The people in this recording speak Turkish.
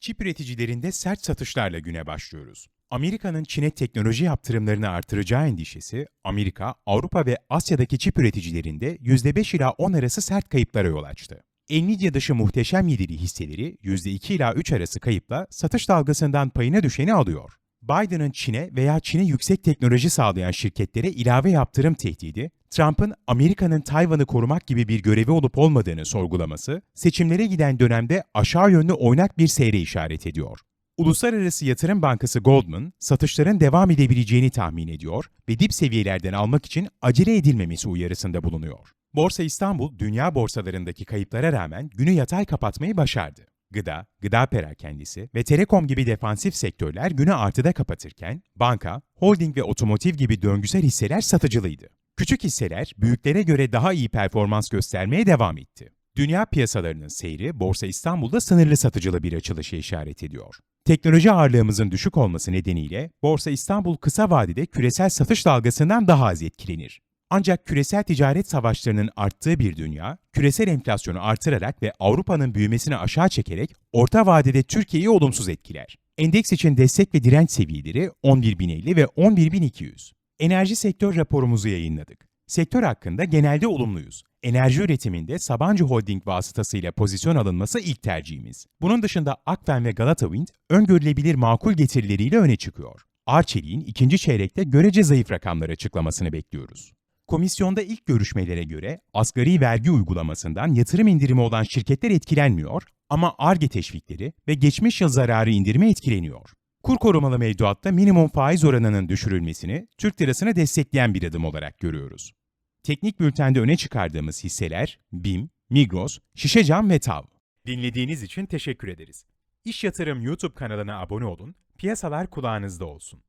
Çip üreticilerinde sert satışlarla güne başlıyoruz. Amerika'nın Çin'e teknoloji yaptırımlarını artıracağı endişesi, Amerika, Avrupa ve Asya'daki çip üreticilerinde %5 ila 10 arası sert kayıplara yol açtı. Nvidia dışı muhteşem yedili hisseleri %2 ila 3 arası kayıpla satış dalgasından payına düşeni alıyor. Biden'ın Çin'e veya Çin'e yüksek teknoloji sağlayan şirketlere ilave yaptırım tehdidi, Trump'ın Amerika'nın Tayvan'ı korumak gibi bir görevi olup olmadığını sorgulaması, seçimlere giden dönemde aşağı yönlü oynak bir seyre işaret ediyor. Uluslararası Yatırım Bankası Goldman, satışların devam edebileceğini tahmin ediyor ve dip seviyelerden almak için acele edilmemesi uyarısında bulunuyor. Borsa İstanbul, dünya borsalarındaki kayıplara rağmen günü yatay kapatmayı başardı. Gıda, gıda perakendisi ve telekom gibi defansif sektörler günü artıda kapatırken, banka, holding ve otomotiv gibi döngüsel hisseler satıcılıydı. Küçük hisseler büyüklere göre daha iyi performans göstermeye devam etti. Dünya piyasalarının seyri Borsa İstanbul'da sınırlı satıcılı bir açılışı işaret ediyor. Teknoloji ağırlığımızın düşük olması nedeniyle Borsa İstanbul kısa vadede küresel satış dalgasından daha az etkilenir. Ancak küresel ticaret savaşlarının arttığı bir dünya, küresel enflasyonu artırarak ve Avrupa'nın büyümesini aşağı çekerek orta vadede Türkiye'yi olumsuz etkiler. Endeks için destek ve direnç seviyeleri 11.050 ve 11.200. Enerji sektör raporumuzu yayınladık. Sektör hakkında genelde olumluyuz. Enerji üretiminde Sabancı Holding vasıtasıyla pozisyon alınması ilk tercihimiz. Bunun dışında Akfen ve Galata Wind öngörülebilir makul getirileriyle öne çıkıyor. Arçelik'in ikinci çeyrekte görece zayıf rakamlar açıklamasını bekliyoruz. Komisyonda ilk görüşmelere göre asgari vergi uygulamasından yatırım indirimi olan şirketler etkilenmiyor ama ARGE teşvikleri ve geçmiş yıl zararı indirimi etkileniyor. Kur korumalı mevduatta minimum faiz oranının düşürülmesini Türk lirasını destekleyen bir adım olarak görüyoruz. Teknik bültende öne çıkardığımız hisseler BİM, Migros, Şişecam ve TAV. Dinlediğiniz için teşekkür ederiz. İş Yatırım YouTube kanalına abone olun, piyasalar kulağınızda olsun.